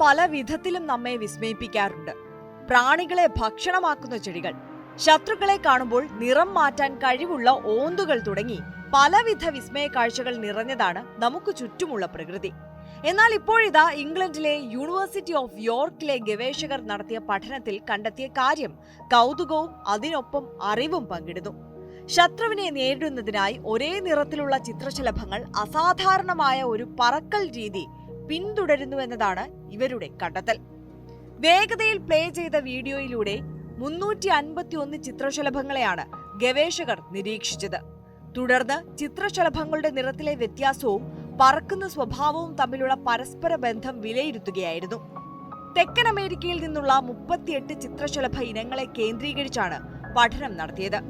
പല വിധത്തിലും നമ്മെ വിസ്മയിപ്പിക്കാറുണ്ട്. പ്രാണികളെ ഭക്ഷണമാക്കുന്ന ചെടികൾ ശത്രുക്കളെ കാണുമ്പോൾ നിറം മാറ്റാൻ കഴിവുള്ള ഓന്തുകൾ തുടങ്ങി പലവിധ വിസ്മയ കാഴ്ചകൾ നിറഞ്ഞതാണ് നമുക്ക് ചുറ്റുമുള്ള പ്രകൃതി. എന്നാൽ ഇപ്പോഴിതാ ഇംഗ്ലണ്ടിലെ യൂണിവേഴ്സിറ്റി ഓഫ് യോർക്കിലെ ഗവേഷകർ നടത്തിയ പഠനത്തിൽ കണ്ടെത്തിയ കാര്യം കൗതുകവും അതിനൊപ്പം അറിവും പങ്കിടുന്നു. ശത്രുവിനെ നേരിടുന്നതിനായി ഒരേ നിറത്തിലുള്ള ചിത്രശലഭങ്ങൾ അസാധാരണമായ ഒരു പറക്കൽ രീതി പിന്തുടരുന്നു എന്നതാണ് ഇവരുടെ കണ്ടെത്തൽ. വേഗതയിൽ പ്ലേ ചെയ്ത വീഡിയോയിലൂടെ മുന്നൂറ്റി അൻപത്തി ഒന്ന് ചിത്രശലഭങ്ങളെയാണ് ഗവേഷകർ നിരീക്ഷിച്ചത്. തുടർന്ന് ചിത്രശലഭങ്ങളുടെ നിറത്തിലെ വ്യത്യാസവും പറക്കുന്ന സ്വഭാവവും തമ്മിലുള്ള പരസ്പര ബന്ധം വിലയിരുത്തുകയായിരുന്നു. തെക്കൻ അമേരിക്കയിൽ നിന്നുള്ള മുപ്പത്തിയെട്ട് ചിത്രശലഭ ഇനങ്ങളെ കേന്ദ്രീകരിച്ചാണ് പഠനം നടത്തിയത്.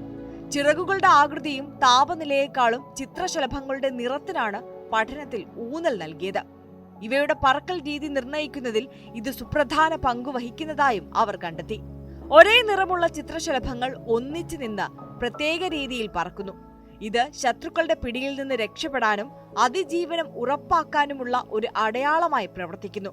ചിറകുകളുടെ ആകൃതിയും താപനിലയേക്കാളും ചിത്രശലഭങ്ങളുടെ നിറത്തിനാണ് പഠനത്തിൽ ഊന്നൽ നൽകിയത്. ഇവയുടെ പറക്കൽ രീതി നിർണയിക്കുന്നതിൽ ഇത് സുപ്രധാന പങ്കു വഹിക്കുന്നതായും അവർ കണ്ടെത്തി. ഒരേ നിറമുള്ള ചിത്രശലഭങ്ങൾ ഒന്നിച്ചു നിന്ന് പ്രത്യേക രീതിയിൽ പറക്കുന്നു. ഇത് ശത്രുക്കളുടെ പിടിയിൽ നിന്ന് രക്ഷപ്പെടാനും അതിജീവനം ഉറപ്പാക്കാനുമുള്ള ഒരു അടയാളമായി പ്രവർത്തിക്കുന്നു.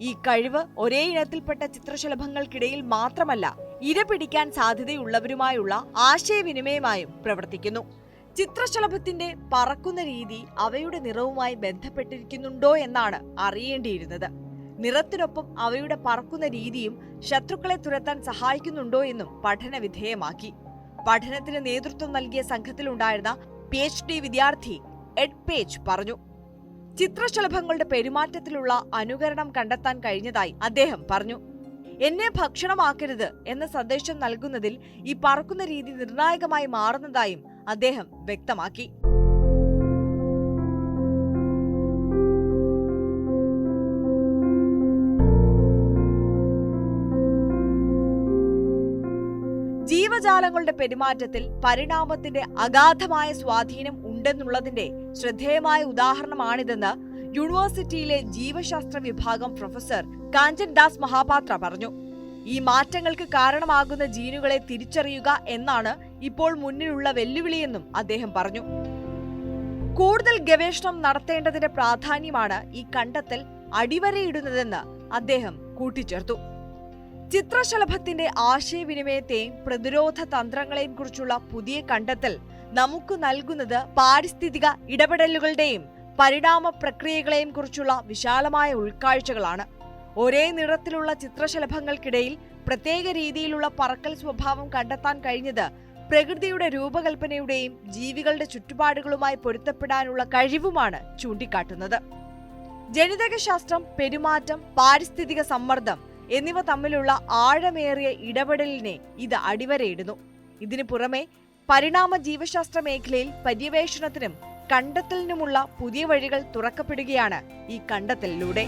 ഈ കഴിവ് ഒരേ ഇനത്തിൽപ്പെട്ട ചിത്രശലഭങ്ങൾക്കിടയിൽ മാത്രമല്ല ഇര പിടിക്കാൻ സാധ്യതയുള്ളവരുമായുള്ള ആശയവിനിമയമായും പ്രവർത്തിക്കുന്നു. ചിത്രശലഭത്തിന്റെ പറക്കുന്ന രീതി അവയുടെ നിറവുമായി ബന്ധപ്പെട്ടിരിക്കുന്നുണ്ടോ എന്നാണ് അറിയേണ്ടിയിരുന്നത്. നിറത്തിനൊപ്പം അവയുടെ പറക്കുന്ന രീതിയും ശത്രുക്കളെ തുരത്താൻ സഹായിക്കുന്നുണ്ടോ എന്നും പഠന വിധേയമാക്കി. പഠനത്തിന് നേതൃത്വം നൽകിയ സംഘത്തിലുണ്ടായിരുന്ന പി എച്ച് ഡി വിദ്യാർത്ഥി എഡ് പേജ് പറഞ്ഞു. ചിത്രശലഭങ്ങളുടെ പെരുമാറ്റത്തിലുള്ള അനുകരണം കണ്ടെത്താൻ കഴിഞ്ഞതായി അദ്ദേഹം പറഞ്ഞു. എന്നെ ഭക്ഷണമാക്കരുത് എന്ന സന്ദേശം നൽകുന്നതിൽ ഈ പറക്കുന്ന രീതി നിർണായകമായി മാറുന്നതായും അദ്ദേഹം വ്യക്തമാക്കി. ജീവജാലങ്ങളുടെ പെരുമാറ്റത്തിൽ പരിണാമത്തിന്റെ അഗാധമായ സ്വാധീനം ഉണ്ടെന്നുള്ളതിന്റെ ശ്രദ്ധേയമായ ഉദാഹരണമാണിതെന്ന് യൂണിവേഴ്സിറ്റിയിലെ ജീവശാസ്ത്ര വിഭാഗം പ്രൊഫസർ കാഞ്ചൻ ദാസ് മഹാപാത്ര പറഞ്ഞു. ഈ മാറ്റങ്ങൾക്ക് കാരണമാകുന്ന ജീനുകളെ തിരിച്ചറിയുക എന്നാണ് ഇപ്പോൾ മുന്നിലുള്ള വെല്ലുവിളിയെന്നും അദ്ദേഹം പറഞ്ഞു. കൂടുതൽ ഗവേഷണം നടത്തേണ്ടതിന്റെ പ്രാധാന്യമാണ് ഈ കണ്ടെത്തൽ അടിവരയിടുന്നതെന്ന് അദ്ദേഹം കൂട്ടിച്ചേർത്തു. ചിത്രശലഭത്തിന്റെ ആശയവിനിമയത്തെയും പ്രതിരോധ തന്ത്രങ്ങളെയും കുറിച്ചുള്ള പുതിയ കണ്ടെത്തൽ നമുക്ക് നൽകുന്നത് പാരിസ്ഥിതിക ഇടപെടലുകളുടെയും പരിണാമ പ്രക്രിയകളെയും കുറിച്ചുള്ള വിശാലമായ ഉൾക്കാഴ്ചകളാണ്. ഒരേ നിറത്തിലുള്ള ചിത്രശലഭങ്ങൾക്കിടയിൽ പ്രത്യേക രീതിയിലുള്ള പറക്കൽ സ്വഭാവം കണ്ടെത്താൻ കഴിഞ്ഞത് പ്രകൃതിയുടെ രൂപകൽപ്പനയുടെയും ജീവികളുടെ ചുറ്റുപാടുകളുമായി പൊരുത്തപ്പെടാനുള്ള കഴിവുമാണ് ചൂണ്ടിക്കാട്ടുന്നത്. ജനിതകശാസ്ത്രം പെരുമാറ്റം പാരിസ്ഥിതിക സമ്മർദ്ദം എന്നിവ തമ്മിലുള്ള ആഴമേറിയ ഇടപെടലിനെ ഇത് അടിവരയിടുന്നു. ഇതിനു പുറമെ പരിണാമ ജീവശാസ്ത്ര മേഖലയിൽ പര്യവേഷണത്തിനും കണ്ടെത്തലിനുമുള്ള പുതിയ വഴികൾ തുറക്കപ്പെടുകയാണ് ഈ കണ്ടെത്തലിലൂടെ.